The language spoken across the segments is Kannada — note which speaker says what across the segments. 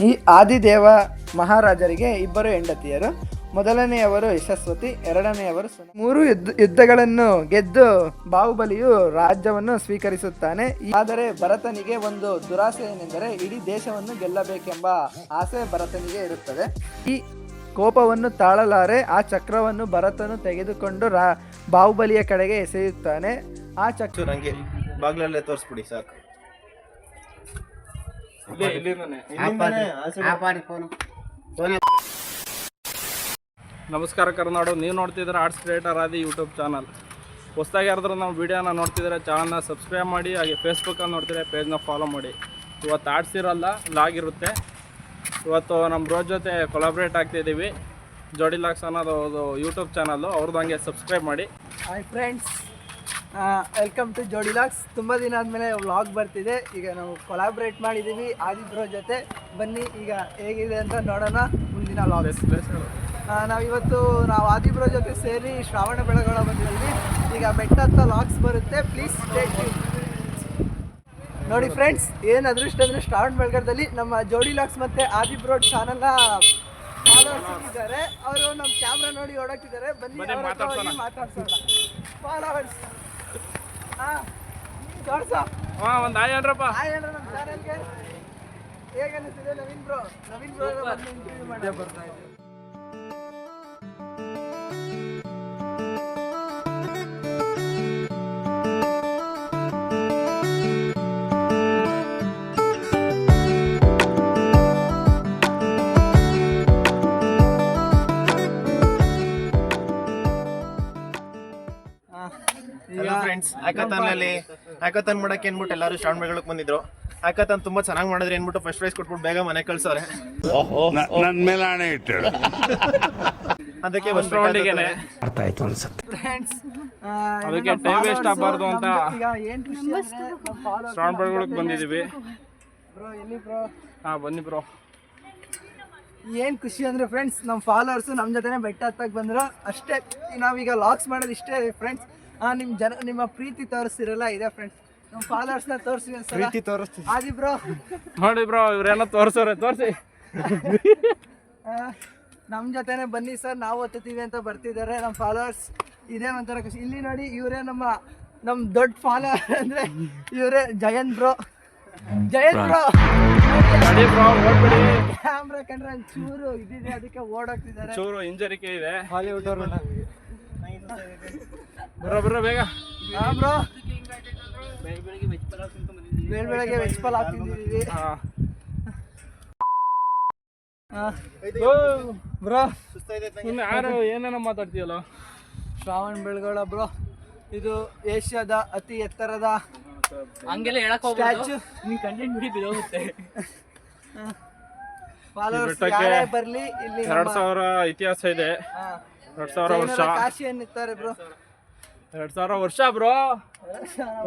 Speaker 1: ಈ ಆದಿದೇವ ಮಹಾರಾಜರಿಗೆ ಇಬ್ಬರು ಹೆಂಡತಿಯರು. ಮೊದಲನೆಯವರು ಯಶಸ್ವತಿ, ಎರಡನೆಯವರು ಮೂರು ಯುದ್ಧ ಯುದ್ಧಗಳನ್ನು ಗೆದ್ದು ಬಾಹುಬಲಿಯು ರಾಜ್ಯವನ್ನು ಸ್ವೀಕರಿಸುತ್ತಾನೆ. ಆದರೆ ಭರತನಿಗೆ ಒಂದು ದುರಾಸೆ ಏನೆಂದರೆ ಇಡೀ ದೇಶವನ್ನು ಗೆಲ್ಲಬೇಕೆಂಬ ಆಸೆ ಭರತನಿಗೆ ಇರುತ್ತದೆ. ಈ ಕೋಪವನ್ನು ತಾಳಲಾರೆ, ಆ ಚಕ್ರವನ್ನು ಭರತನು ತೆಗೆದುಕೊಂಡು ರಾ ಬಾಹುಬಲಿಯ ಕಡೆಗೆ ಎಸೆಯುತ್ತಾನೆ. ಆ ಚಕ್ರ
Speaker 2: ಬಾಗ್ಲಲ್ಲೇ ತೋರಿಸ್ಬಿಡಿ ಸಾಕು.
Speaker 3: ನಮಸ್ಕಾರ ಕರ್ನಾಡು. ನೀವು ನೋಡ್ತಿದ್ರೆ arts creator Aadi YouTube channel. ಹೊಸದಾಗಿ ಯಾರಾದ್ರೂ ನಮ್ಮ ವಿಡಿಯೋನ ನೋಡ್ತಿದ್ರೆ ಚಾನಲ್ನ ಸಬ್ಸ್ಕ್ರೈಬ್ ಮಾಡಿ ಹಾಗೆ ಫೇಸ್ಬುಕ್ಕನ್ನು ನೋಡ್ತಿದ್ರೆ ಪೇಜ್ನ ಫಾಲೋ ಮಾಡಿ. ಇವತ್ತು ಆರ್ಟ್ಸ್ ಇರಲ್ಲ ಲಾಗ್ ಇರುತ್ತೆ. ಇವತ್ತು ನಮ್ಮ ಬ್ರೋ ಜೊತೆ ಕೊಲಾಬ್ರೇಟ್ ಆಗ್ತಿದ್ದೀವಿ. ಜೋಡಿ ಲಾಕ್ಸ್ ಅನ್ನೋದು ಯೂಟ್ಯೂಬ್ ಚಾನಲ್ಲು ಅವ್ರದ್ದು ಹಂಗೆ ಸಬ್ಸ್ಕ್ರೈಬ್ ಮಾಡಿ.
Speaker 1: ಹಾಯ್ ಫ್ರೆಂಡ್ಸ್ ವೆಲ್ಕಮ್ ಟು ಜೋಡಿ ಲಾಕ್ಸ್ ತುಂಬ ದಿನ ಆದಮೇಲೆ ವ್ಲಾಗ್ ಬರ್ತಿದೆ. ಈಗ ನಾವು ಕೊಲಾಬ್ರೇಟ್ ಮಾಡಿದ್ದೀವಿ ಆದಿಬ್ರೋ ಜೊತೆ. ಬನ್ನಿ ಈಗ ಹೇಗಿದೆ ಅಂತ ನೋಡೋಣ ಮುಂದಿನ ವ್ಲಾಗ್ ನಾವಿವತ್ತು ನಾವು ಆದಿಬ್ರೋ ಜೊತೆ ಸೇರಿ ಶ್ರಾವಣ ಬೆಳಗೊಳ ಬಂದಿದ್ದೀವಿ ಈಗ ಬೆಟ್ಟ ಹತ್ತ ಲಾಕ್ಸ್ ಬರುತ್ತೆ. ಪ್ಲೀಸ್ ನೋಡಿ ಫ್ರೆಂಡ್ಸ್ ಏನು ಅದೃಷ್ಟ ಅಂದರೆ ಶ್ರಾವಣ ಬೆಳಗಡದಲ್ಲಿ ನಮ್ಮ ಜೋಡಿ ಲಾಕ್ಸ್ ಮತ್ತು ಆದಿಬ್ರೋ ಚಾನಲ್ನ ಫಾಲೋವರ್ಸ್ ಇದ್ದಾರೆ. ಅವರು ನಮ್ಮ ಕ್ಯಾಮ್ರಾ ನೋಡಿ ಓಡಾಕ್ತಿದ್ದಾರೆ. ಬನ್ನಿ.
Speaker 3: ಮಾತಾಡ್ಸೋಣ.
Speaker 1: ಫಾಲೋವರ್ಸ್ ಹಾಂ
Speaker 3: ಒಂದು ಆಯ್
Speaker 1: ಹೇಗೆ ಅನಿಸ್ತಿದೆ Naveen bro Naveen bro interview ಮಾಡಿ ಬರ್ತಾ ಇದ್ದೀವಿ
Speaker 2: ಹಲೋ ಫ್ರೆಂಡ್ಸ್ ಹ್ಯಾಕಥಾನಲ್ಲಿ ಹ್ಯಾಕಥಾನ್ ಮಾಡಕ್ಕೆ ಏನ್ಬಿಟ್ಟು ಎಲ್ಲರೂ ಸ್ಟಾಂಡ್ ಬೆಳಗ್ಗೆ ಬಂದಿದ್ರು. ಹ್ಯಾಕಥಾನ್ ತುಂಬಾ ಚೆನ್ನಾಗಿ ಮಾಡಿದ್ರೆ ಏನ್ಬಿಟ್ಟು ಫಸ್ಟ್ ಪ್ರೈಸ್ ಕೊಟ್ಬಿಟ್ಟು ಬೇಗ ಮನೆ ಕಳ್ಸವ್ರೆ.
Speaker 4: ನನ್ನ ಮೇಲೆ ಹಣೆ ಇಟ್ಟು
Speaker 2: ಅದಕ್ಕೆ
Speaker 3: ಫಸ್ಟ್ ರೌಂಡಿಗೆನೆ
Speaker 1: ಫ್ರೆಂಡ್ಸ್
Speaker 3: ಅದಕ್ಕೆ ಟೈಮ್ ವೇಸ್ಟ್ ಆಗ್ಬಾರ್ದು ಅಂತ
Speaker 1: ಈಗ ಏನು ಖುಷಿ ಅಂದ್ರೆ ನಮ್ಮ followers
Speaker 3: ಶ್ರಾವಣ ಬಂದಿದ್ದೀವಿ.
Speaker 1: ಬ್ರೋ ಎಲ್ಲಿ ಬ್ರೋ?
Speaker 3: ಹಾಂ ಬನ್ನಿ ಬ್ರೋ.
Speaker 1: ಏನು ಖುಷಿ ಅಂದ್ರೆ ಫ್ರೆಂಡ್ಸ್ ನಮ್ಮ ಫಾಲೋವರ್ಸ್ ನಮ್ಮ ಜೊತೆನೇ ಬೆಟ್ಟ ಹತ್ತಕ್ಕೆ ಬಂದರು. ಅಷ್ಟೇ ನಾವೀಗ ಲಾಕ್ಸ್ ಮಾಡೋದು ಇಷ್ಟೇ ಫ್ರೆಂಡ್ಸ್ ನಿಮ್ಮ ಜನ ನಿಮ್ಮ ಪ್ರೀತಿ ತೋರಿಸ್ತಿರಲ್ಲ? ಇದೆ ಫ್ರೆಂಡ್ಸ್ ನಮ್ಮ ಫಾಲೋವರ್ಸ್ನ ತೋರಿಸಿ ಪ್ರೀತಿ ತೋರಿಸ್ತೀವಿ. ಆದಿ ಬ್ರೋ
Speaker 3: ನೋಡಿ ಬ್ರೋ ಇವರೆಲ್ಲ ತೋರಿಸೋರೆ ತೋರಿಸಿ.
Speaker 1: ನಮ್ಮ ಜೊತೆನೆ ಬನ್ನಿ ಸರ್ ನಾವು ಹತ್ತುತ್ತೀವಿ ಅಂತ ಬರ್ತಿದ್ದಾರೆ ನಮ್ಮ ಫಾಲೋವರ್ಸ್ ಇದೇ ಒಂಥರ ಖುಷಿ. ಇಲ್ಲಿ ನೋಡಿ ಇವರೇ ನಮ್ಮ ನಮ್ಮ ದೊಡ್ಡ ಫಾಲೋವರ್ ಅಂದರೆ ಇವರೇ Jayanth bro Jayanth bro camera ಕಂಡ್ರೆ ಚೂರು ಇದಿದೆ ಅದಕ್ಕೆ ಓಡಾಡ್ತಿದ್ದಾರೆ.
Speaker 3: ಚೂರು ಇಂಜರಿಕೆ ಇದೆ.
Speaker 1: ಹಾಲಿವುಡ್ ಅವ್ರು
Speaker 3: ಬರೋ ಬರೋ ಬೇಗ.
Speaker 1: ಹಾ ಬ್ರೋ. ಬೆಳ್ ಬೆಳಗ್ಗೆ ವೆಜ್ ಪಲ್ ಹಾಕ್ತಿದ್ದೀವಿ ಬ್ರೋ.
Speaker 3: ಇನ್ನು ಯಾರು ಏನೇನೋ ಮಾತಾಡ್ತೀಯಲ್ಲ?
Speaker 1: Shravanabelagola bro. ಇದು ಏಷ್ಯಾದ ಅತಿ ಎತ್ತರದ
Speaker 5: ಹಂಗೆಲ್ಲ ಹೇಳಕ್
Speaker 1: ಸ್ಟ್ಯಾಚು.
Speaker 5: ನಿನ್ ಕಂಟೆಂಟ್ ಬಿಡಿ ಬಿದೋಗುತ್ತೆ.
Speaker 1: ಫಾಲೋವರ್ಸ್
Speaker 3: ಬೆಟ್ಟಕ್ಕೆ
Speaker 1: ಯಾರೇ ಬರ್ಲಿ ಇಲ್ಲಿ
Speaker 3: ಎರಡ್ ಸಾವಿರ ಇತಿಹಾಸ ಇದೆ. ಎರಡ್ ಸಾವಿರ ವರ್ಷ.
Speaker 1: ಕಾಶಿ ಏನಿರ್ತಾರೆ ಬ್ರೋ.
Speaker 3: ಎರಡ್ ಸಾವಿರ ವರ್ಷ ಬ್ರೋ.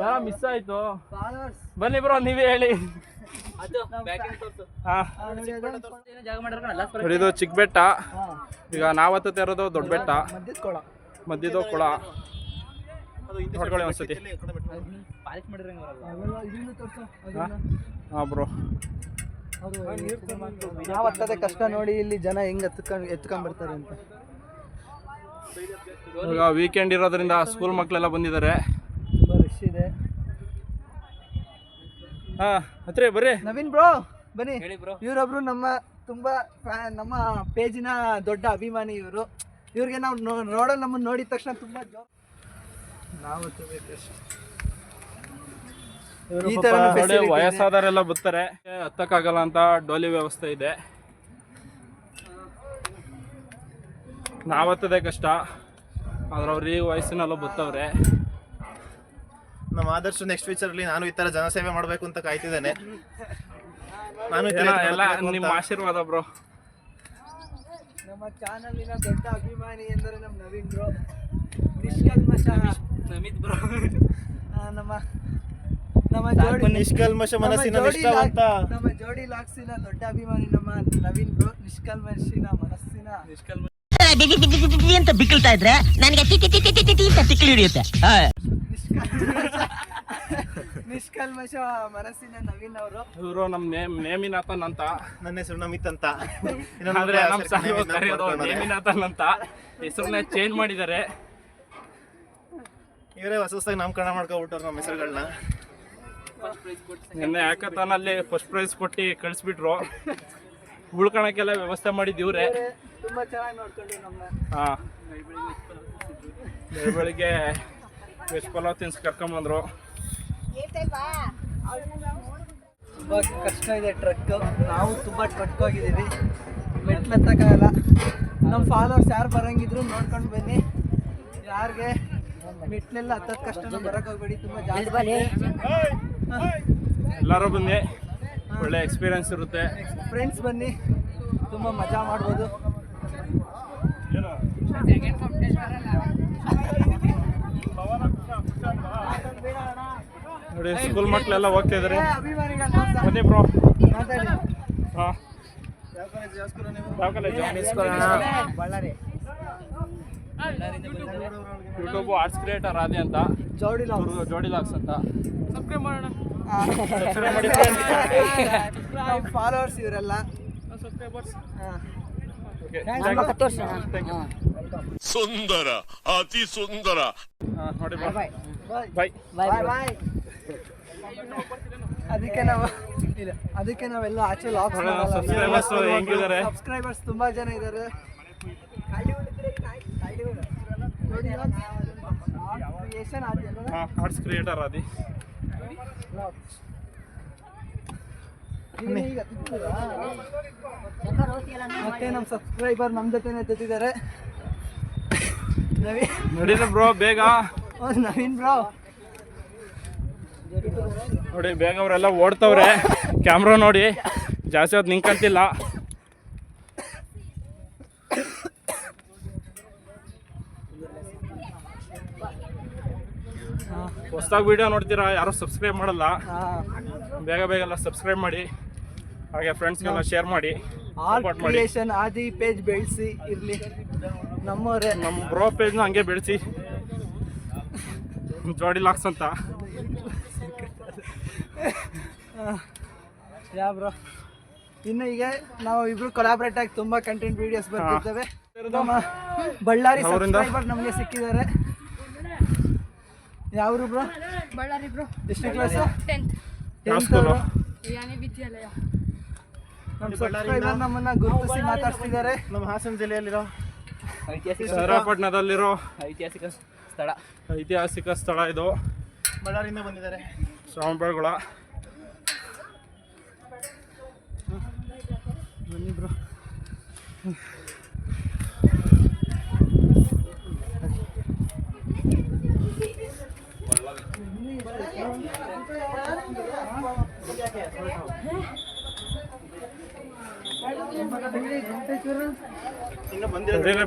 Speaker 3: ಯಾರ ಮಿಸ್ ಆಯ್ತು. ಬನ್ನಿ ಬ್ರೋ ನೀವೇ ಹೇಳಿ. ಇದು ಚಿಕ್ಕ ಬೆಟ್ಟ ಈಗ ನಾವತ್ತ ಇರೋದು ದೊಡ್ಡ ಬೆಟ್ಟ
Speaker 1: ಮಧ್ಯದ ಕೊಳ.
Speaker 3: ಮಧ್ಯದ ಕೊಳ ನೋಡ್ಕೊಳ್ಳಿ ಒಂದ್ಸತಿ. ಹಾ. ಬ್ರೋ.
Speaker 1: ನಾವು ಹತ್ತದ ಕಷ್ಟ ನೋಡಿ ಇಲ್ಲಿ ಜನ ಹೆಂಗ್ ಎತ್ಕೊಂಡ್ ಎತ್ಕೊಂಡ್ ಬರ್ತಾರೆ ಅಂತ.
Speaker 3: ಈಗ ವೀಕೆಂಡ್ ಇರೋದ್ರಿಂದ ಸ್ಕೂಲ್ ಮಕ್ಕಳೆಲ್ಲ ಬಂದಿದ್ದಾರೆ.
Speaker 1: ತುಂಬಾ ರಶ್ ಇದೆ.
Speaker 3: ಹಾ ಹತ್ರ ಬರ್ರಿ.
Speaker 1: ನವೀನ್ ಬ್ರೋ ಬನ್ನಿ.
Speaker 5: ಹೇಳಿ ಬ್ರೋ.
Speaker 1: ಇವರೊಬ್ರು ನಮ್ಮ ತುಂಬಾ ಫ್ಯಾ- ನಮ್ಮ ಪೇಜಿನ ದೊಡ್ಡ ಅಭಿಮಾನಿ ಇವರು. ಇವ್ರಿಗೆ ನಾವು ನೋಡೋ ನಮ್ಮನ್ನ ನೋಡಿದ ತಕ್ಷಣ ತುಂಬಾ ಜೋ ನಾವು ಈ ತರ
Speaker 3: ವಯಸ್ಸಾದವರೆಲ್ಲ ಬರ್ತಾರೆ. ಹತ್ತಕ್ಕಾಗಲ್ಲ ಅಂತ ಡೋಲಿ ವ್ಯವಸ್ಥೆ ಇದೆ. ನಾವತ್ತದೇ ಕಷ್ಟ. ಆದ್ರೆ ಅವ್ರಿಗೆ ವಯಸ್ಸಿನಲ್ಲೂ ಬತ್ತವ್ರೆ.
Speaker 2: ನಮ್ಮ ಆದರ್ಶ ನೆಕ್ಸ್ಟ್ ಫ್ಯೂಚರ್ ಅಲ್ಲಿ ನಾನು ಈ ತರ ಜನಸೇವೆ ಮಾಡ್ಬೇಕು ಅಂತ ಕಾಯ್ತಿದ್ದೇನೆ. ನಾನು ಈ ತರ
Speaker 3: ಏನೋ ಎಲ್ಲ
Speaker 2: ಮಾಡ್ಬೇಕು ಅಂತ.
Speaker 3: ನಿಮ್ಮ ಆಶೀರ್ವಾದ ಬ್ರೋ.
Speaker 1: ನಮ್ಮ ಚಾನಲಿನ ದೊಡ್ಡ ಅಭಿಮಾನಿ ಎಂದರೆ ನಮ್ಮ ನವೀನ್ ಬ್ರೋ. ನಿಷ್ಕಲ್ಮಶ.
Speaker 5: ನಮಿತ್ ಬ್ರೋ.
Speaker 1: ಆ, ನಮ್ಮ ನಮ್ಮ ಜೋಡಿ
Speaker 2: ನಿಷ್ಕಲ್ಮಶ
Speaker 1: ನಮ್ಮ
Speaker 2: ಮನಸ್ಸಿನ
Speaker 1: ಜೋಡಿ
Speaker 2: ನಿಷ್ಠಾವಂತ.
Speaker 1: ಲಾಕ್- ನಮ್ಮ ಜೋಡಿ ಲಾಕ್ಸಿನ ದೊಡ್ಡ ಅಭಿಮಾನಿ ನಮ್ಮ ನವೀನ್ ಬ್ರೋ. ನಿಷ್ಕಲ್ಮಶಿನ ಮನಸ್ಸಿನ
Speaker 6: ಬಿ ಬಿ ಬಿ ಬಿ ಬಿ ಬಿ ಅಂತ ಬಿಕ್ಕಳ್ತಾ ಇದ್ರೆ ನನಗೆ ಅಂತ ತಿಕ್ಕಲು ಹಿಡಿಯುತ್ತೆ. ಹಾ.
Speaker 1: ನಿಷ್ಕಲ್ಮಶ ಮನಸ್ಸಿನ ನವೀನ್ ಅವರು.
Speaker 3: ಇವರು ನಮ್ಮ ನೇಮ್ ನೇಮಿನಾಥನ್ ಅಂತ.
Speaker 2: ನನ್ನ ಹೆಸರು ನಮಿತ್ ಅಂತ.
Speaker 3: ಆದ್ರೆ ನಮ್ ಸಾಲು ಕರೆಯೋದು ನೇಮಿನಾಥನ್ ಅಂತ. ಹೆಸರನ್ನ ಚೇಂಜ್ ಮಾಡಿದ್ದಾರೆ
Speaker 2: ಇವರೇ ಹೊಸ ಹೊಸದಾಗಿ ನಾಮಕರಣ ಮಾಡ್ಕೊಬಿಟ್ಟವ್ರು ನಮ್ಮ ಹೆಸರುಗಳನ್ನ
Speaker 3: ನಿನ್ನೆ ಹ್ಯಾಕಥಾನಲ್ಲಿ ಫಸ್ಟ್ ಪ್ರೈಸ್ ಕೊಟ್ಟು ಕಳಿಸ್ಬಿಟ್ರು. ಉಳ್ಕೊಳಕ್ಕೆಲ್ಲ ವ್ಯವಸ್ಥೆ ಮಾಡಿದ್ದು ಇವ್ರೆ
Speaker 1: ತುಂಬಾ ಚೆನ್ನಾಗಿ ನೋಡ್ಕೊಂಡು
Speaker 3: ಹಾಂ. ಬೆಳಿಗ್ಗೆ ವೆಜ್ ಪಲಾವ್ ತಿನ್ಸ್ ಕರ್ಕೊಂಬಂದ್ರು.
Speaker 1: ತುಂಬಾ ಕಷ್ಟ ಇದೆ ಟ್ರಕ್ ನಾವು ತುಂಬಾ ಟ್ರಕ್ ಹೋಗಿದ್ದೀವಿ ಮೆಟ್ಲು ಎತ್ತಕ್ಕಾಗಲ್ಲ. ನಮ್ಮ ಫಾಲೋವರ್ಸ್ ಯಾರು ಬರಂಗಿದ್ರು ನೋಡ್ಕೊಂಡು ಬನ್ನಿ. ಯಾರಿಗೆ ಮೆಟ್ಲೆಲ್ಲ ಹತ್ತದ ಕಷ್ಟ ಬರಕ್ ಹೋಗ್ಬೇಡಿ. ತುಂಬಾ ಜಾಸ್ತಿ.
Speaker 3: ಎಲ್ಲರೂ ಬನ್ನಿ. ಒಳ್ಳೆ ಎಕ್ಸ್ಪೀರಿಯನ್ಸ್ ಇರುತ್ತೆ.
Speaker 1: ಫ್ರೆಂಡ್ಸ್ ಬನ್ನಿ ತುಂಬ ಮಜಾ ಮಾಡ್ಬೋದು.
Speaker 3: ನೋಡಿ ಸ್ಕೂಲ್ ಮಕ್ಕಳೆಲ್ಲ ಹೋಗ್ತಾ ಬನ್ನಿ ಬ್ರೋ ಹಾಂ. ಯಾವ college
Speaker 1: Ballari.
Speaker 3: YouTube arts creator Aadi ಅಂತ.
Speaker 1: ಜೋಡಿ
Speaker 3: ಜೋಡಿ ಲಾಕ್ಸ್ ಅಂತ. ಸಬ್ಸ್ಕ್ರೈಬ್ ಮಾಡೋಣ.
Speaker 1: ಫಾಲೋವರ್ಸ್ ಇವರೆಲ್ಲ.
Speaker 4: ಸುಂದರ ಅತಿ ಸುಂದರ.
Speaker 3: ನೋಡಿ
Speaker 1: ಬಾಯ್
Speaker 3: ಬಾಯ್
Speaker 1: ಬಾಯ್ ಬಾಯ್ ಅದಕ್ಕೆ ನಾವು ಇಲ್ಲ ಅದಕ್ಕೆ ನಾವೆಲ್ಲ ಆಚೆ
Speaker 3: ಲಾಕ್?
Speaker 1: ಸಬ್ಸ್ಕ್ರೈಬರ್ಸ್ ತುಂಬಾ ಜನ ಇದ್ದಾರೆ.
Speaker 3: ಆರ್ಟ್ಸ್ ಕ್ರಿಯೇಟರ್
Speaker 1: ತಿಂತೀರಾ? ಮತ್ತೆ ನಮ್ಮ ಸಬ್ಸ್ಕ್ರೈಬರ್ ನಮ್ಮ ಜೊತೆನೆ ತೆತ್ತಿದ್ದಾರೆ ನವೀನ್.
Speaker 3: ನಡೀರಿ ಬ್ರೋ ಬೇಗ.
Speaker 1: ನವೀನ್ ಬ್ರೋ.
Speaker 3: ನೋಡಿ ಬೇಗ ಅವರೆಲ್ಲ ಓಡ್ತವ್ರೆ. ಕ್ಯಾಮ್ರಾ ನೋಡಿ ಜಾಸ್ತಿ ಹೊತ್ತು ನಿಂಕಂತಿಲ್ಲ ಹೊಸ್ದಾಗಿ ವಿಡಿಯೋ ನೋಡ್ತೀರಾ ಯಾರು ಸಬ್ಸ್ಕ್ರೈಬ್ ಮಾಡಲ್ಲ. ಬೇಗ ಬೇಗ ಎಲ್ಲ ಸಬ್ಸ್ಕ್ರೈಬ್ ಮಾಡಿ. ಹಾಗೆ ಫ್ರೆಂಡ್ಸ್ಗೆಲ್ಲ ಶೇರ್ ಮಾಡಿ. ಸಪೋರ್ಟ್ ಮಾಡಿ.
Speaker 1: ಕ್ರಿಯೇಷನ್ ಆದಿ ಪೇಜ್ ಬೆಳೆಸಿ ಇರಲಿ. ನಮ್ಮವರೇ.
Speaker 3: ನಮ್ಮ ಬ್ರೋ ಪೇಜ್ನ ಹಂಗೆ ಬೆಳೆಸಿ. ಜೋಡಿ ಲಾಕ್ಸ್ ಅಂತ.
Speaker 1: ಯಾ ಬ್ರೋ ಇನ್ನು ಈಗ ನಾವು ಇಬ್ರು ಕೊಲಾಬ್ರೇಟ್ ಆಗಿ ತುಂಬಾ ಕಂಟೆಂಟ್ ವಿಡಿಯೋಸ್ ಬರ್ತಿರ್ತೇವೆ ನಮ್ಮ ಬಳ್ಳಾರಿ? ಸಬ್ಸ್ಕ್ರೈಬರ್ ನಮಗೆ ಸಿಕ್ಕಿದ್ದಾರೆ. ಯಾವ್ರು ಬ್ರೋ?
Speaker 7: ಬಳ್ಳಾರಿ ಬ್ರೋ.
Speaker 1: ಎಷ್ಟು ಕ್ಲಾಸ್
Speaker 7: ಟೆಂತ್ ವಿದ್ಯಾಲಯ.
Speaker 1: ನಮ್ಮ ಸಬ್ಸ್ಕ್ರೈಬರ್ ನಮ್ಮನ್ನ ಗುರುತಿಸಿ ಮಾತಾಡ್ತಿದ್ದಾರೆ
Speaker 2: ನಮ್ಮ ಹಾಸನ ಜಿಲ್ಲೆಯಲ್ಲಿರೋ
Speaker 3: ಶ್ರೀರಂಗಪಟ್ಟಣದಲ್ಲಿರೋ
Speaker 5: ಐತಿಹಾಸಿಕ ಸ್ಥಳ.
Speaker 3: ಐತಿಹಾಸಿಕ ಸ್ಥಳ ಇದು.
Speaker 2: ಬಳ್ಳಾರಿಯಿಂದ ಬಂದಿದ್ದಾರೆ.
Speaker 3: ಶ್ರವಣಬೆಳಗೊಳ.
Speaker 1: ಬನ್ನಿ ಬ್ರೋ
Speaker 2: ಇನ್ನೂ ಬಂದಿರೋ
Speaker 3: ನಡೀರಿ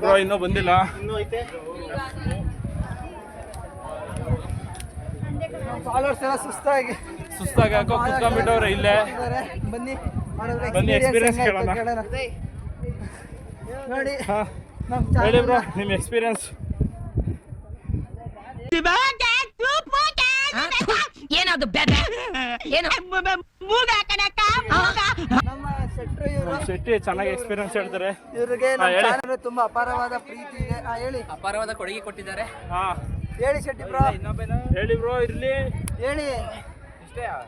Speaker 3: ಬ್ರೋ ಇನ್ನೂ ಬಂದಿಲ್ಲ.
Speaker 1: ಸುಸ್ತಾಗಿ.
Speaker 3: ಸುಸ್ತಾಗಿ ಹಾಕೋ ಕುತ್ಕೊಂಡ್ಬಿಟ್ಟವ್ರೆ ಇಲ್ಲೇ.
Speaker 1: ಬನ್ನಿ
Speaker 3: ಬನ್ನಿ. ಕೇಳೋಣ.
Speaker 1: ನೋಡಿ
Speaker 3: ಹೇಳಿ ಬ್ರೋ ನಿಮ್ಮ ಎಕ್ಸ್ಪೀರಿಯನ್ಸ್
Speaker 6: ಏನದು ಬೆದ ಏನು? ಮೂಗ ಕಣಕ್ಕ ಮೂಗ.
Speaker 1: ನಮ್ಮ ಶೆಟ್ರು ಇವರು.
Speaker 3: ಶೆಟ್ಟಿ ಚೆನ್ನಾಗಿ ಎಕ್ಸ್ಪೀರಿಯನ್ಸ್ ಹೇಳ್ತಾರೆ.
Speaker 1: ಇವ್ರಿಗೆ
Speaker 3: ಹಾ,
Speaker 1: ನಮ್ಮ
Speaker 3: ಹೇಳಿ.
Speaker 1: ಚಾನಲ್ ತುಂಬಾ ಅಪಾರವಾದ ಪ್ರೀತಿ ಇದೆ. ಹಾ, ಹೇಳಿ.
Speaker 5: ಅಪಾರವಾದ ಕೊಡುಗೆ ಕೊಟ್ಟಿದ್ದಾರೆ.
Speaker 3: ಹಾ.
Speaker 1: ಹೇಳಿ ಶೆಟ್ಟಿ ಬ್ರೋ.
Speaker 3: ಹೇಳಿ ಬ್ರೋ ಇರ್ಲಿ.
Speaker 1: ಹೇಳಿ.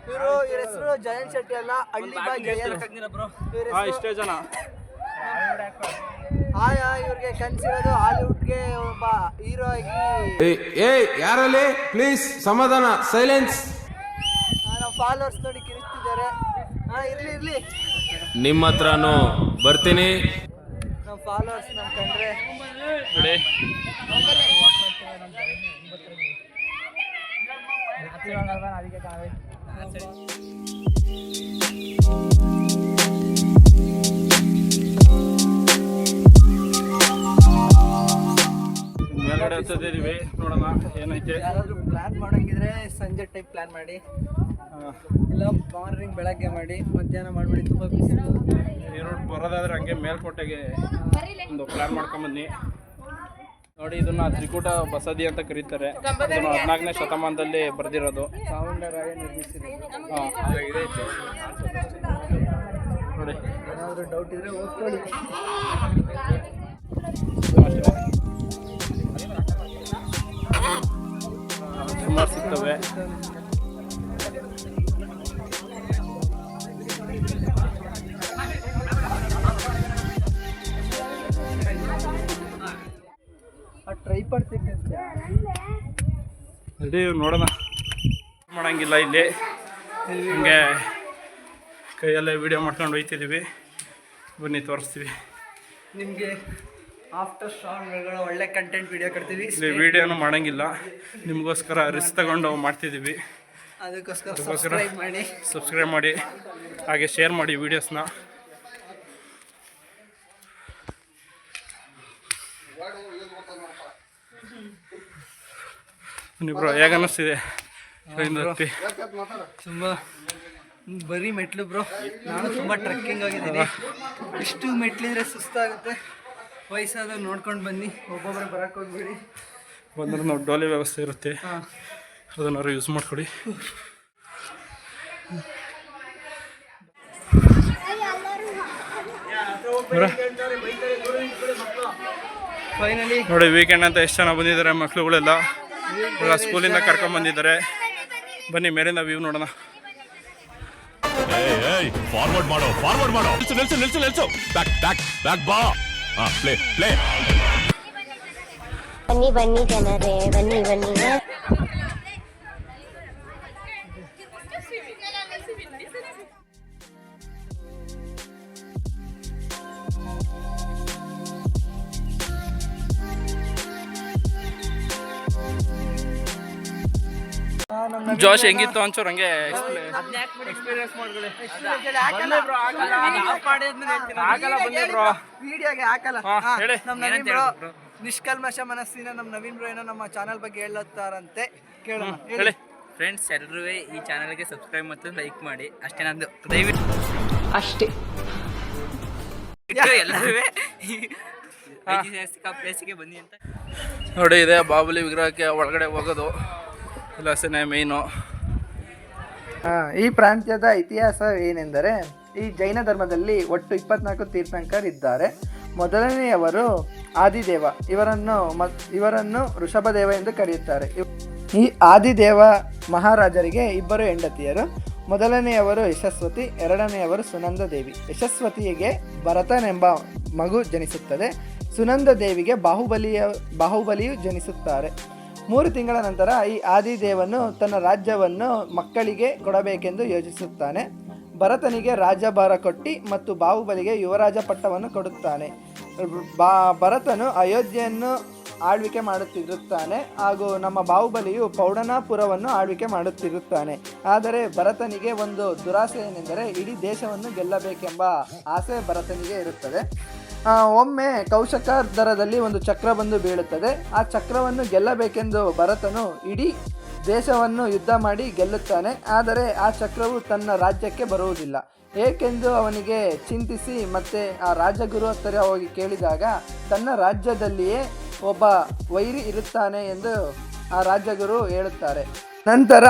Speaker 1: ಇವರು ಇವ್ರ ಹೆಸರು ಜಯಂತ್ ಶೆಟ್ಟಿ ಅಲ್ಲ ಹಳ್ಳಿ ಬಾಯ್ ಜಯಂತ್
Speaker 5: ಬ್ರೋ?
Speaker 1: ಇವ್ರ
Speaker 3: ಹಾ
Speaker 1: ಹೆಸರು.
Speaker 3: ಇಷ್ಟೇ ಜನ.
Speaker 1: ಆಯಾ ಇವ್ರಿಗೆ ಕನ್ಸಿರೋದು ಹಾಲಿವುಡ್ಗೆ ಒಬ್ಬ ಹೀರೋ ಆಗಿ.
Speaker 8: ಏಯ್ ಯಾರಲ್ಲಿ? ಪ್ಲೀಸ್ ಸಮಾಧಾನ ಸೈಲೆನ್ಸ್.
Speaker 1: ಫಾಲೋವರ್ಸ್ ನೋಡಿ ಕಿರಿಸ್ತಿದ್ದಾರೆ. ಹಾ ಇರ್ಲಿ ಇರ್ಲಿ.
Speaker 8: ನಿಮ್ಮ ಹತ್ರನೂ ಬರ್ತೀನಿ.
Speaker 1: ನಮ್ಮ ಫಾಲೋವರ್ಸ್ ನಮ್ಮ ಕಂಡ್ರೆ.
Speaker 3: ನೋಡಿ ಮೇಲ್ಗಡೆ ಹತ್ತದಿದೀವಿ ನೋಡೋಣ ಏನೈತೆ?
Speaker 1: ಯಾರಾದ್ರೂ ಪ್ಲಾನ್ ಮಾಡೋಂಗಿದ್ರೆ ಸಂಜೆ ಟೈಪ್ ಪ್ಲಾನ್ ಮಾಡಿ. ಇಲ್ಲ ಮಾರ್ನಿಂಗ್ ಬೆಳಗ್ಗೆ ಮಾಡಿ ಮಧ್ಯಾಹ್ನ ಮಾಡಬೇಡಿ ತುಂಬ ಬಿಸಿಲು
Speaker 3: ಈ ರೋಡ್ ಬರೋದಾದ್ರೆ ಹಂಗೆ ಮೇಲ್ಕೋಟೆಗೆ ಒಂದು ಪ್ಲಾನ್ ಮಾಡ್ಕೊಂಬನ್ನಿ. ನೋಡಿ ಇದನ್ನ ತ್ರಿಕೂಟ ಬಸದಿ ಅಂತ ಕರೀತಾರೆ. ಇದನ್ನು ಹದಿನಾಲ್ಕನೇ ಶತಮಾನದಲ್ಲಿ ಬರೆದಿರೋದು.
Speaker 9: ಚಾಮುಂಡರಾಯ ನಿರ್ಮಿಸಿರೋದು
Speaker 3: ನೋಡಿ.
Speaker 9: ಏನಾದರೂ ಡೌಟ್ ಇದ್ರೆ ಓದ್ಕೊಳ್ಳಿ
Speaker 3: ಸುಮಾರು ಸಿಗ್ತವೆ. ರೆಡಿ ನೋಡೋಣ. ಮಾಡಂಗಿಲ್ಲ ಇಲ್ಲಿ. ಹಿಂಗೆ ಕೈಯಲ್ಲೇ ವಿಡಿಯೋ ಮಾಡ್ಕೊಂಡು ಹೋಯ್ತಿದ್ದೀವಿ ಬನ್ನಿ ತೋರಿಸ್ತೀವಿ.
Speaker 9: ನಿಮಗೆ ಆಫ್ಟರ್ ಸ್ಟ್ರಾಂಗ್ಗಳ ಒಳ್ಳೆ ಕಂಟೆಂಟ್ ವಿಡಿಯೋ
Speaker 3: ಇಲ್ಲಿ ವಿಡಿಯೋನು ಮಾಡಂಗಿಲ್ಲ. ನಿಮಗೋಸ್ಕರ ರಿಸ್ಕ್ ತಗೊಂಡು ಮಾಡ್ತಿದ್ದೀವಿ
Speaker 9: ಅದಕ್ಕೋಸ್ಕರ ಸಬ್ಸ್ಕ್ರೈಬ್ ಮಾಡಿ.
Speaker 3: ಸಬ್ಸ್ಕ್ರೈಬ್ ಮಾಡಿ. ಹಾಗೆ ಶೇರ್ ಮಾಡಿ ವೀಡಿಯೋಸ್ನ ಬ್ರೋ ಹೇಗೆ ಅನ್ನಿಸ್ತಿದೆ? ಹತ್ತಿ
Speaker 9: ತುಂಬ ಬರೀ ಮೆಟ್ಲು ಬ್ರೋ. ನಾನು ತುಂಬ ಟ್ರೆಕ್ಕಿಂಗ್ ಆಗಿದ್ದೀನಿ. ಇಷ್ಟು ಮೆಟ್ಲಿದ್ರೆ ಸುಸ್ತಾಗುತ್ತೆ. ವಯಸ್ಸಾದಾಗ ನೋಡ್ಕೊಂಡು ಬನ್ನಿ ಒಬ್ಬೊಬ್ಬರು ಬರಕ್ಕೆ ಹೋಗ್ಬೇಡಿ.
Speaker 3: ಬಂದ್ರೆ ನಾವು ಡೋಲಿ ವ್ಯವಸ್ಥೆ ಇರುತ್ತೆ. ಅದನ್ನಾರು ಯೂಸ್ ಮಾಡ್ಕೊಡಿ
Speaker 9: ಫೈನಲಿ
Speaker 3: ನೋಡಿ ವೀಕೆಂಡ್ ಅಂತ ಎಷ್ಟು ಜನ ಬಂದಿದ್ದಾರೆ ಮಕ್ಕಳುಗಳೆಲ್ಲ ಎಲ್ಲ ಸ್ಕೂಲಿಂದ ಕರ್ಕೊಂಡ್ ಬಂದಿದ್ದಾರೆ? ಬನ್ನಿ ಮೇಲಿಂದ ವ್ಯೂ ನೋಡೋಣ.
Speaker 4: ಏಯ್ ಏಯ್ ಫಾರ್ವರ್ಡ್ ಮಾಡೋ ಫಾರ್ವರ್ಡ್ ಮಾಡೋ. ನಿಲ್ಸು ನಿಲ್ಸು ನಿಲ್ಸು ನಿಲ್ಸು. ಬ್ಯಾಕ್ ಬ್ಯಾಕ್ ಬ್ಯಾಕ್ ಬಾ. ಹಾ ಪ್ಲೇ ಪ್ಲೇ
Speaker 10: ಬನ್ನಿ ಬನ್ನಿ ಜನರೇ ಬನ್ನಿ ಬನ್ನಿ
Speaker 3: ಜೋಶ್ ಹೆಂಗಿತ್ತು ಒಂಚೂರು ಹಂಗೆ
Speaker 9: ಎಕ್ಸ್ಪೀರಿಯನ್ಸ್ ಮಾಡ್ಕೊಳ್ಳಿ. ವಿಡಿಯೋಗೆ ಹಾಕಲ್ಲ. ನವೀನ್ ಬ್ರೋ ನಿಷ್ಕಲ್ಮಶ ಮನಸ್ಸಿನ ನಮ್ ನವೀನ್ ಬ್ರೋ ಏನೋ ನಮ್ಮ ಚಾನಲ್ ಬಗ್ಗೆ ಹೇಳುತ್ತಾರಂತೆ. ಕೇಳೋಣ ಹೇಳಿ.
Speaker 5: ಫ್ರೆಂಡ್ಸ್ ಎಲ್ಲರೂ ಈ ಚಾನಲ್ಗೆ ಸಬ್ಸ್ಕ್ರೈಬ್ ಮತ್ತು ಲೈಕ್ ಮಾಡಿ. ಅಷ್ಟೇ ನಂದು. ದಯವಿಟ್ಟು
Speaker 1: ಅಷ್ಟೇ.
Speaker 5: ಎಲ್ಲರೂ ಐತಿಹಾಸಿಕ ಪ್ಲೇಸಿಗೆ ಬನ್ನಿ ಅಂತ.
Speaker 3: ನೋಡಿ ಇದೆ ಬಾಬುಲಿ ವಿಗ್ರಹಕ್ಕೆ ಒಳಗಡೆ ಹೋಗೋದು. ಇಲ್ಲಸೇನೆ ಮೇಯ್ನು
Speaker 9: ಆ, ಈ ಪ್ರಾಂತ್ಯದ ಇತಿಹಾಸ ಏನೆಂದರೆ ಈ ಜೈನ ಧರ್ಮದಲ್ಲಿ ಒಟ್ಟು ಇಪ್ಪತ್ನಾಲ್ಕು ತೀರ್ಥಂಕರಿದ್ದಾರೆ ಮೊದಲನೆಯವರು ಆದಿದೇವ. ಇವರನ್ನು ಇವರನ್ನು ಋಷಭದೇವ ಎಂದು ಕರೆಯುತ್ತಾರೆ. ಈ ಆದಿದೇವ ಮಹಾರಾಜರಿಗೆ ಇಬ್ಬರು ಹೆಂಡತಿಯರು. ಮೊದಲನೆಯವರು ಯಶಸ್ವತಿ ಎರಡನೆಯವರು ಸುನಂದ ದೇವಿ ಯಶಸ್ವತಿಗೆ ಭರತನೆಂಬ ಮಗು ಜನಿಸುತ್ತದೆ. ಸುನಂದ ದೇವಿಗೆ ಬಾಹುಬಲಿಯ ಬಾಹುಬಲಿಯು ಜನಿಸುತ್ತಾರೆ. ಮೂರು ತಿಂಗಳ ನಂತರ ಈ ಆದಿದೇವನು ತನ್ನ ರಾಜ್ಯವನ್ನು ಮಕ್ಕಳಿಗೆ ಕೊಡಬೇಕೆಂದು ಯೋಚಿಸುತ್ತಾನೆ. ಭರತನಿಗೆ ರಾಜ್ಯಭಾರ ಕೊಟ್ಟಿ ಮತ್ತು ಬಾಹುಬಲಿಗೆ ಯುವರಾಜ ಪಟ್ಟವನ್ನು ಕೊಡುತ್ತಾನೆ. ಬಾ, ಭರತನು ಅಯೋಧ್ಯೆಯನ್ನು ಆಳ್ವಿಕೆ ಮಾಡುತ್ತಿರುತ್ತಾನೆ ಹಾಗೂ ನಮ್ಮ ಬಾಹುಬಲಿಯು ಪೌಡನಾಪುರವನ್ನು ಆಳ್ವಿಕೆ ಮಾಡುತ್ತಿರುತ್ತಾನೆ. ಆದರೆ ಭರತನಿಗೆ ಒಂದು ದುರಾಸೆ ಏನೆಂದರೆ ಇಡೀ ದೇಶವನ್ನು ಗೆಲ್ಲಬೇಕೆಂಬ ಆಸೆ ಭರತನಿಗೆ ಇರುತ್ತದೆ. ಆ, ಕೌಶಕ ದರದಲ್ಲಿ ಒಂದು ಚಕ್ರ ಬಂದು ಬೀಳುತ್ತದೆ. ಆ ಚಕ್ರವನ್ನು ಗೆಲ್ಲಬೇಕೆಂದು ಭರತನು ಇಡೀ ದೇಶವನ್ನು ಯುದ್ಧ ಮಾಡಿ ಗೆಲ್ಲುತ್ತಾನೆ. ಆದರೆ ಆ ಚಕ್ರವು ತನ್ನ ರಾಜ್ಯಕ್ಕೆ ಬರುವುದಿಲ್ಲ. ಏಕೆಂದು ಅವನಿಗೆ ಚಿಂತಿಸಿ ಮತ್ತೆ ಆ ರಾಜಗುರು ಹತ್ತಿರ ಹೋಗಿ ಕೇಳಿದಾಗ ತನ್ನ ರಾಜ್ಯದಲ್ಲಿಯೇ ಒಬ್ಬ ವೈರಿ ಇರುತ್ತಾನೆ ಎಂದು ಆ ರಾಜಗುರು ಹೇಳುತ್ತಾರೆ. ನಂತರ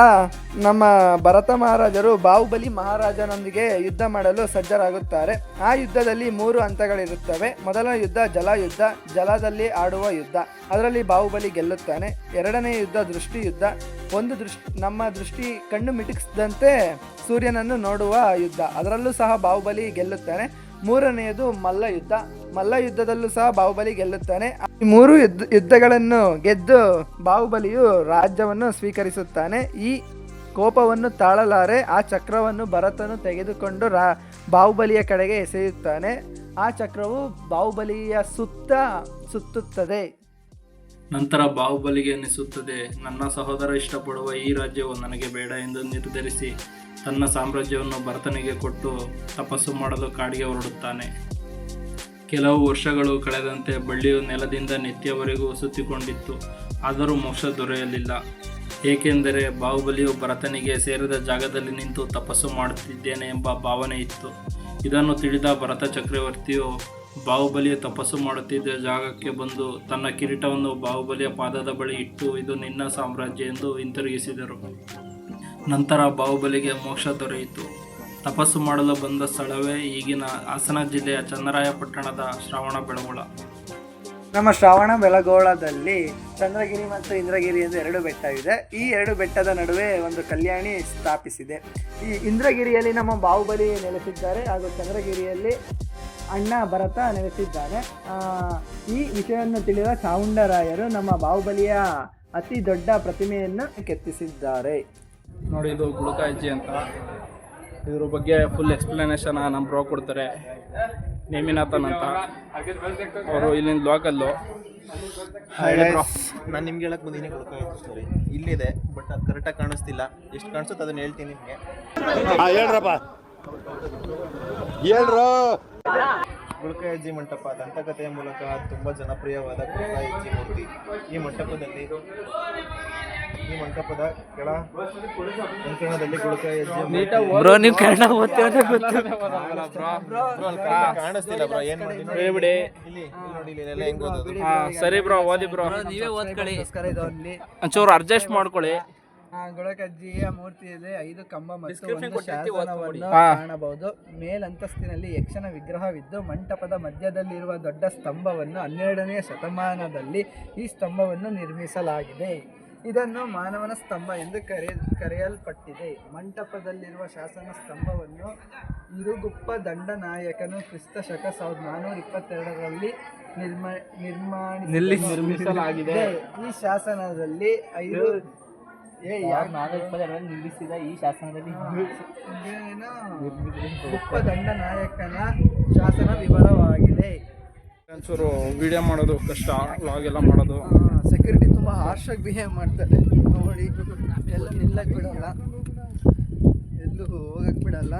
Speaker 9: ನಮ್ಮ ಭರತ ಮಹಾರಾಜರು ಬಾಹುಬಲಿ ಮಹಾರಾಜನೊಂದಿಗೆ ಯುದ್ಧ ಮಾಡಲು ಸಜ್ಜರಾಗುತ್ತಾರೆ. ಆ ಯುದ್ಧದಲ್ಲಿ ಮೂರು ಹಂತಗಳಿರುತ್ತವೆ. ಮೊದಲ ಯುದ್ಧ ಜಲ ಯುದ್ಧ, ಜಲದಲ್ಲಿ ಆಡುವ ಯುದ್ಧ, ಅದರಲ್ಲಿ ಬಾಹುಬಲಿ ಗೆಲ್ಲುತ್ತಾನೆ. ಎರಡನೇ ಯುದ್ಧ ದೃಷ್ಟಿ ಯುದ್ಧ. ಒಂದು ದೃಷ್ಟಿ, ನಮ್ಮ ದೃಷ್ಟಿ ಕಣ್ಣು ಮಿಟುಕಿಸಿದಂತೆ ಸೂರ್ಯನನ್ನು ನೋಡುವ ಯುದ್ಧ, ಅದರಲ್ಲೂ ಸಹ ಬಾಹುಬಲಿ ಗೆಲ್ಲುತ್ತಾನೆ. ಮೂರನೆಯದು ಮಲ್ಲ ಯುದ್ಧ. ಮಲ್ಲ ಯುದ್ಧದಲ್ಲೂ ಸಹ ಬಾಹುಬಲಿ ಗೆಲ್ಲುತ್ತಾನೆ. ಈ ಮೂರು ಯುದ್ಧ, ಯುದ್ಧಗಳನ್ನು ಗೆದ್ದು ಬಾಹುಬಲಿಯು ರಾಜ್ಯವನ್ನು ಸ್ವೀಕರಿಸುತ್ತಾನೆ. ಈ ಕೋಪವನ್ನು ತಾಳಲಾರೆ ಆ ಚಕ್ರವನ್ನು ಭರತನು ತೆಗೆದುಕೊಂಡು ರಾ, ಬಾಹುಬಲಿಯ ಕಡೆಗೆ ಎಸೆಯುತ್ತಾನೆ. ಆ ಚಕ್ರವು ಬಾಹುಬಲಿಯ ಸುತ್ತ ಸುತ್ತುತ್ತದೆ.
Speaker 3: ನಂತರ ಬಾಹುಬಲಿಗೆ ಅನಿಸುತ್ತದೆ ನನ್ನ ಸಹೋದರ ಇಷ್ಟಪಡುವ ಈ ರಾಜ್ಯವು ನನಗೆ ಬೇಡ ಎಂದು ನಿರ್ಧರಿಸಿ, ತನ್ನ ಸಾಮ್ರಾಜ್ಯವನ್ನು ಭರತನಿಗೆ ಕೊಟ್ಟು ತಪಸ್ಸು ಮಾಡಲು ಕಾಡಿಗೆ ಹೊರಡುತ್ತಾನೆ. ಕೆಲವು ವರ್ಷಗಳು ಕಳೆದಂತೆ ಬಳ್ಳಿಯು ನೆಲದಿಂದ ನಿತ್ಯವರೆಗೂ ಸುತ್ತಿಕೊಂಡಿತ್ತು. ಆದರೂ ಮೋಕ್ಷ ದೊರೆಯಲಿಲ್ಲ. ಏಕೆಂದರೆ ಬಾಹುಬಲಿಯು ಭರತನಿಗೆ ಸೇರಿದ ಜಾಗದಲ್ಲಿ ನಿಂತು ತಪಸ್ಸು ಮಾಡುತ್ತಿದ್ದೇನೆ ಎಂಬ ಭಾವನೆ ಇತ್ತು. ಇದನ್ನು ತಿಳಿದ ಭರತ ಚಕ್ರವರ್ತಿಯು ಬಾಹುಬಲಿಯ ತಪಸ್ಸು ಮಾಡುತ್ತಿದ್ದ ಜಾಗಕ್ಕೆ ಬಂದು ತನ್ನ ಕಿರೀಟವನ್ನು ಬಾಹುಬಲಿಯ ಪಾದದ ಬಳಿ ಇಟ್ಟು, ಇದು ನಿನ್ನ ಸಾಮ್ರಾಜ್ಯ ಎಂದು ಹಿಂತಿರುಗಿಸಿದರು. ನಂತರ ಬಾಹುಬಲಿಗೆ ಮೋಕ್ಷ ದೊರೆಯಿತು. ತಪಸ್ಸು ಮಾಡಲು ಬಂದ ಸ್ಥಳವೇ ಈಗಿನ ಹಾಸನ ಜಿಲ್ಲೆಯ ಚನ್ನರಾಯಪಟ್ಟಣದ ಶ್ರವಣ ಬೆಳಗೋಳ.
Speaker 1: ನಮ್ಮ ಶ್ರವಣ ಬೆಳಗೋಳದಲ್ಲಿ ಚಂದ್ರಗಿರಿ ಮತ್ತು ಇಂದ್ರಗಿರಿ ಎಂದು ಎರಡು ಬೆಟ್ಟ ಇದೆ. ಈ ಎರಡು ಬೆಟ್ಟದ ನಡುವೆ ಒಂದು ಕಲ್ಯಾಣಿ ಸ್ಥಾಪಿಸಿದೆ. ಈ ಇಂದ್ರಗಿರಿಯಲ್ಲಿ ನಮ್ಮ ಬಾಹುಬಲಿ ನೆಲೆಸಿದ್ದಾರೆ ಹಾಗೂ ಚಂದ್ರಗಿರಿಯಲ್ಲಿ ಅಣ್ಣ ಭರತ ನೆಲೆಸಿದ್ದಾರೆ. ಈ ವಿಷಯವನ್ನು ತಿಳಿದ ಚಾವುಂಡರಾಯರು ನಮ್ಮ ಬಾಹುಬಲಿಯ ಅತಿ ದೊಡ್ಡ ಪ್ರತಿಮೆಯನ್ನು ಕೆತ್ತಿಸಿದ್ದಾರೆ.
Speaker 3: ನೋಡಿ ಇದು ಗುಳುಕಾಯ್ಜಿ ಅಂತ. ಇದ್ರ ಬಗ್ಗೆ ಫುಲ್ ಎಕ್ಸ್ಪ್ಲನೇಷನ್ ನಮ್ಮ ಬ್ರೋ ಕೊಡ್ತಾರೆ. ನೇಮಿನಾಥನ್ ಅಂತ. ಅವರು ಇಲ್ಲಿಂದ ಲೋಕಲ್ಲು
Speaker 2: ನಾನು ನಿಮ್ಗೆ ಹೇಳಕ್ ಬಂದಿನಿ ಕೊಡ್ಕಾಯ್ತು ಸ್ಟೋರಿ ಇಲ್ಲಿದೆ ಬಟ್ ಅದು ಕರೆಕ್ಟಾಗಿ ಕಾಣಿಸ್ತಿಲ್ಲ. ಎಷ್ಟು ಕಾಣಿಸುತ್ತೆ ಅದನ್ನ ಹೇಳ್ತೀನಿ ನಿಮಗೆ. ಗುಳ್ಕಾಯಜ್ಜಿ ಮಂಟಪ ದಂತಕಥೆಯ ಮೂಲಕ ತುಂಬಾ ಜನಪ್ರಿಯವಾದ ಗುಳ್ಕಾಯಜ್ಜಿ ಮೂರ್ತಿ. ಈ ಮಂಟಪದಲ್ಲಿ ಮಂಟಪದ ಕೆಳ ಅಂಕಣದಲ್ಲಿ
Speaker 5: ಬ್ರೋ ನೀವು ಕನ್ನಡ ಓದ್ತೀರ
Speaker 2: ಕಾಣಿಸ್ತಿಲ್ಲ ಬ್ರೋ ಏನ್ ಮಾಡಿ ನೋಡಿ
Speaker 3: ಹೇಳ್ಬಿಡಿ
Speaker 2: ಇಲ್ಲಿ ಇಲ್ಲಿ ನೋಡಿ ಇಲ್ಲಿ ಎಲ್ಲ ಹೆಂಗ್ ಓದೋದು?
Speaker 3: ಹಾಂ ಸರಿ ಬ್ರೋ ಓದಿ ಬ್ರೋ.
Speaker 5: ನೀವೇ ಓದ್ಕೊಳ್ಳಿ.
Speaker 3: ಒಂಚೂರು ಅಡ್ಜಸ್ಟ್ ಮಾಡ್ಕೊಳ್ಳಿ.
Speaker 1: ಗೊಳಕಜ್ಜಿಯ ಮೂರ್ತಿಯಲ್ಲಿ ಐದು ಕಂಬ ಮತ್ತು ಒಂದು ಶಾಸನವನ್ನು ಕಾಣಬಹುದು. ಮೇಲಂತಸ್ತಿನಲ್ಲಿ ಯಕ್ಷನ ವಿಗ್ರಹವಿದ್ದು ಮಂಟಪದ ಮಧ್ಯದಲ್ಲಿರುವ ದೊಡ್ಡ ಸ್ತಂಭವನ್ನು ಹನ್ನೆರಡನೇ ಶತಮಾನದಲ್ಲಿ ಈ ಸ್ತಂಭವನ್ನು ನಿರ್ಮಿಸಲಾಗಿದೆ. ಇದನ್ನು ಮಾನವನ ಸ್ತಂಭ ಎಂದು ಕರೆ ಕರೆಯಲ್ಪಟ್ಟಿದೆ. ಮಂಟಪದಲ್ಲಿರುವ ಶಾಸನ ಸ್ತಂಭವನ್ನು ಇರುಗುಪ್ಪ ದಂಡನಾಯಕನು ಕ್ರಿಸ್ತ ಶಕ ಸಾವಿರದ ನಾನೂರ ಇಪ್ಪತ್ತೆರಡರಲ್ಲಿ ನಿರ್ಮ ನಿರ್ಮಾಣ
Speaker 3: ನಿರ್ಮಿಸಲಾಗಿದೆ.
Speaker 1: ಈ ಶಾಸನದಲ್ಲಿ ಐದು ಏ ಯಾರು
Speaker 5: ನಿಲ್ಲಿಸಿದ ಈ ಶಾಸನದಲ್ಲಿ
Speaker 1: ಏನೋ ಗುಪ್ಪ ದಂಡನಾಯಕನ ಶಾಸನ ವಿವರವಾಗಿದೆ.
Speaker 3: ಒಂಚೂರು ವಿಡಿಯೋ ಮಾಡೋದು ಕಷ್ಟ ವ್ಲಾಗ್ ಎಲ್ಲ ಮಾಡೋದು.
Speaker 1: ಸೆಕ್ಯೂರಿಟಿ ತುಂಬ ಹಾರ್ಶಾಗಿ ಬಿಹೇವ್ ಮಾಡ್ತಾರೆ. ನೋಡಿ ಎಲ್ಲ ನಿಲ್ಲಕ್ಕೆ ಬಿಡಲ್ಲ. ಎಲ್ಲೂ ಹೋಗಕ್ಕೆ ಬಿಡಲ್ಲ.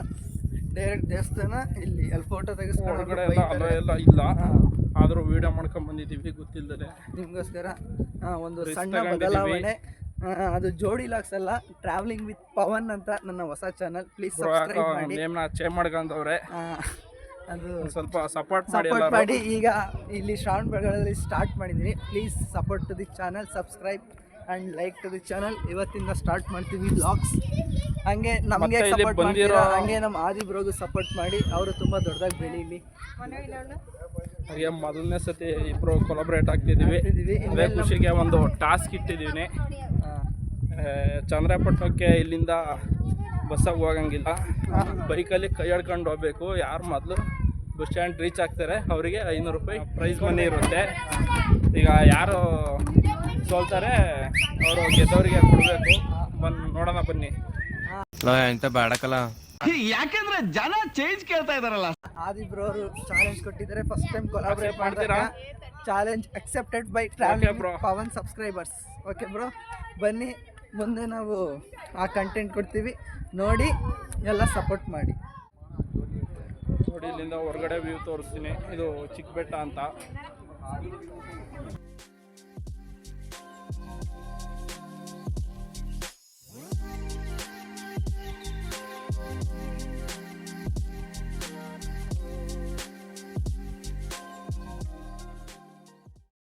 Speaker 1: ಡೈರೆಕ್ಟ್ ದೇವಸ್ಥಾನ ಇಲ್ಲಿ ಅಲ್ಲಿ ಫೋಟೋ ತೆಗೆಸ್ಕೊಂಡು
Speaker 3: ಎಲ್ಲ ಇಲ್ಲ. ಆದರೂ ವಿಡಿಯೋ ಮಾಡ್ಕೊಂಡು ಬಂದಿದ್ದೀವಿ ಗೊತ್ತಿಲ್ಲದೆ
Speaker 1: ನಿಮಗೋಸ್ಕರ ಒಂದು ಸಣ್ಣ ಬದಲಾವಣೆ. ಅದು ಜೋಡಿ ಲಾಕ್ಸ್ ಅಲ್ಲ ಟ್ರಾವೆಲಿಂಗ್ ವಿತ್ ಪವನ್ ಅಂತ ನನ್ನ ಹೊಸ ಚಾನಲ್ ಪ್ಲೀಸ್ ಸಬ್ಸ್ಕ್ರೈಬ್ ಮಾಡಿ.
Speaker 3: ನೇಮ್ನ ಚೇಂಜ್ ಮಾಡ್ಕೊಂಡವ್ರೆ
Speaker 1: ಅದು
Speaker 3: ಸ್ವಲ್ಪ ಸಪೋರ್ಟ್ ಮಾಡಿ
Speaker 1: ಸಪೋರ್ಟ್ ಮಾಡಿ. ಈಗ ಇಲ್ಲಿ ಶ್ರಾವಣ ಬೆಳಗಳಲ್ಲಿ ಸ್ಟಾರ್ಟ್ ಮಾಡಿದ್ದೀನಿ please support to the channel subscribe and like to the channel ಇವತ್ತಿಂದ ಸ್ಟಾರ್ಟ್ ಮಾಡ್ತೀವಿ ಬ್ಲಾಗ್ಸ್ ಹಂಗೆ ನಮಗೆ ಸಪೋರ್ಟ್
Speaker 3: ಬಂದಿರೋ-
Speaker 1: ಹಂಗೆ ನಮ್ಮ ಆದಿ ಬ್ರೋಗು ಸಪೋರ್ಟ್ ಮಾಡಿ. ಅವರು ತುಂಬ ದೊಡ್ಡದಾಗಿ ಬೆಳೀಲಿ.
Speaker 3: ಹಾಗೆ ಮೊದಲನೇ ಸತಿ ಇಬ್ರು ಕೊಲಾಬ್ರೇಟ್ ಆಗ್ತಿದ್ದೀವಿ. ಅದೇ ಖುಷಿಗೆ ಒಂದು ಟಾಸ್ಕ್ ಇಟ್ಟಿದ್ದೀವಿ. ಚಂದ್ರಪಟ್ಟಣಕ್ಕೆ ಇಲ್ಲಿಂದ ಬಸ್ಸಾಗಿ ಹೋಗಂಗಿಲ್ಲ. ಬೈಕಲ್ಲಿ ಕೈ ಹಿಡ್ಕೊಂಡು ಹೋಗ್ಬೇಕು. ಯಾರು ಮೊದಲು ಬಸ್ ಸ್ಟ್ಯಾಂಡ್ ರೀಚ್ ಆಗ್ತಾರೆ ಅವರಿಗೆ ಐನೂರು ರೂಪಾಯಿ ಪ್ರೈಸ್ ಮನಿ ಇರುತ್ತೆ. ಈಗ ಯಾರು ಸೋಲ್ತಾರೆ ಅವರು ಗೆದ್ದವರಿಗೆ ಕೊಡಬೇಕು. ಬಂದು ನೋಡೋಣ ಬನ್ನಿ.
Speaker 8: ಎಂತ ಬೇಡಕಲ್ಲ
Speaker 1: ಆದಿ ಬ್ರೋ ಅವರು ಚಾಲೆಂಜ್ ಕೊಟ್ಟಿದ್ದಾರೆ ಫಸ್ಟ್ ಟೈಮ್ ಕೊಲಾಬ್ರೇಟ್
Speaker 3: ಮಾಡ್ತೀರಾ?
Speaker 1: Challenge accepted by travel. Pavan subscribers okay bro ಬನ್ನಿ ಮುಂದೆ ನಾವು ಆ ಕಂಟೆಂಟ್ ಕೊಡ್ತೀವಿ. ನೋಡಿ ಎಲ್ಲ ಸಪೋರ್ಟ್ ಮಾಡಿ.
Speaker 3: ನೋಡಿ ಇಲ್ಲಿಂದ ಹೊರಗಡೆ ವ್ಯೂ ತೋರಿಸ್ತೀನಿ. ಇದು ಚಿಕ್ಕ ಬೆಟ್ಟ ಅಂತ.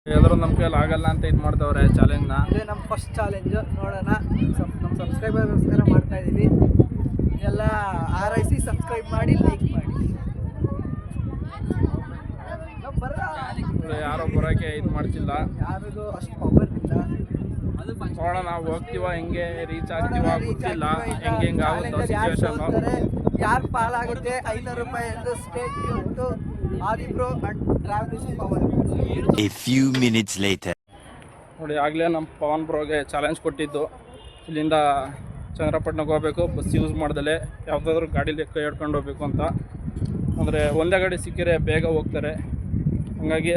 Speaker 3: ಎಲ್ಲರೂ ನಮ್ಮ ಕೈಯಲ್ಲಿ ಆಗಲ್ಲ ಅಂತ ಇದು ಮಾಡ್ತವ್ರೆ ಚಾಲೆಂಜ್ನ
Speaker 1: ಇದೇ ನಮ್ಮ ಫಸ್ಟ್ ಚಾಲೆಂಜು ನೋಡೋಣ. ನಮ್ಮ ಸಬ್ಸ್ಕ್ರೈಬರ್ಗೋಸ್ಕರ ಮಾಡ್ತಾ ಇದ್ದೀವಿ ಎಲ್ಲ ಆರೈಸಿ ಸಬ್ಸ್ಕ್ರೈಬ್ ಮಾಡಿ ಲೈಕ್ ಮಾಡಿ?
Speaker 3: ಯಾರೋ ಬರೋಕೆ ಇದು ಮಾಡ್ತಿಲ್ಲ.
Speaker 1: ಯಾರಿಗೂ ಅಷ್ಟು ಪವರ್ ಇಲ್ಲ.
Speaker 3: ನೋಡೋಣ ನಾವು ಹೋಗ್ತೀವ ಹೆಂಗೆ ರೀಚ್ ಆಗ್ತೀವ ಗೊತ್ತಿಲ್ಲ. ಹೆಂಗೆ ಹೆಂಗೆ ಆಗುತ್ತೋ ಸಿಚುವೇಶನ್
Speaker 1: ಯಾರು ಪಾಲಾಗುತ್ತೆ? ಐನೂರು ರೂಪಾಯಿ ಎಂದು state to Aadi bro and travel power
Speaker 11: a few minutes later
Speaker 3: ನೋಡಿ ಆಗಲೇ ನಮ್ಮ ಪವನ್ ಬ್ರೋಗೆ ಚಾಲೆಂಜ್ ಕೊಟ್ಟಿದ್ದು. ಇಲ್ಲಿಂದ ಚಂದ್ರಪಟ್ಟಣಕ್ಕೆ ಹೋಗಬೇಕು ಬಸ್ ಯೂಸ್ ಮಾಡ್ದಲೆ ಯಾವುದಾದ್ರೂ ಗಾಡೀಲಿ ಕೈ ಹಿಡ್ಕೊಂಡು ಹೋಗ್ಬೇಕು ಅಂತ. ಅಂದರೆ ಒಂದೇ ಗಾಡಿ ಸಿಕ್ಕಿದ್ರೆ ಬೇಗ ಹೋಗ್ತಾರೆ. ಹಂಗಾಗಿ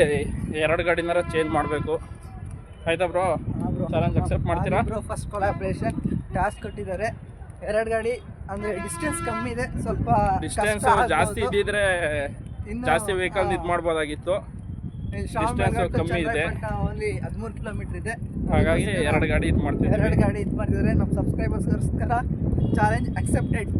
Speaker 3: ಎರಡು ಗಾಡಿನಾರ ಚೇಂಜ್ ಮಾಡಬೇಕು. ಆಯ್ತಾ ಬ್ರೋ ಚಾಲೆಂಜ್ ಅಕ್ಸೆಪ್ಟ್ ಮಾಡ್ತೀರಾ?
Speaker 1: ಬ್ರೋ ಫಸ್ಟ್ ಕೊಲಾಬ್ರೇಷನ್ ಟಾಸ್ಕ್ ಕೊಟ್ಟಿದ್ದಾರೆ. ಎರಡು ಗಾಡಿ ಅಂದರೆ ಡಿಸ್ಟೆನ್ಸ್ ಕಮ್ಮಿ ಇದೆ. ಸ್ವಲ್ಪ
Speaker 3: ಡಿಸ್ಟೆನ್ಸ್ ಜಾಸ್ತಿ ಇದ್ದಿದ್ರೆ ಜಾಸ್ತಿ ವೆಹಿಕಲ್ ಇದು ಮಾಡ್ಬೋದಾಗಿತ್ತು distance ಕಮ್ಮಿ ಇದೆ.
Speaker 1: ಓನ್ಲಿ ಹದಿಮೂರು ಕಿಲೋಮೀಟರ್ ಇದೆ.
Speaker 3: ಹಾಗಾಗಿ ಎರಡು ಗಾಡಿ ಇದು ಮಾಡ್ತೀವಿ
Speaker 1: ಎರಡು ಗಾಡಿ ಇದು ಮಾಡಿದರೆ ನಮ್ಮ ಸಬ್ಸ್ಕ್ರೈಬರ್ಸ್ಗೋಸ್ಕರ ಚಾಲೆಂಜ್ ಅಕ್ಸೆಪ್ಟೆಡ್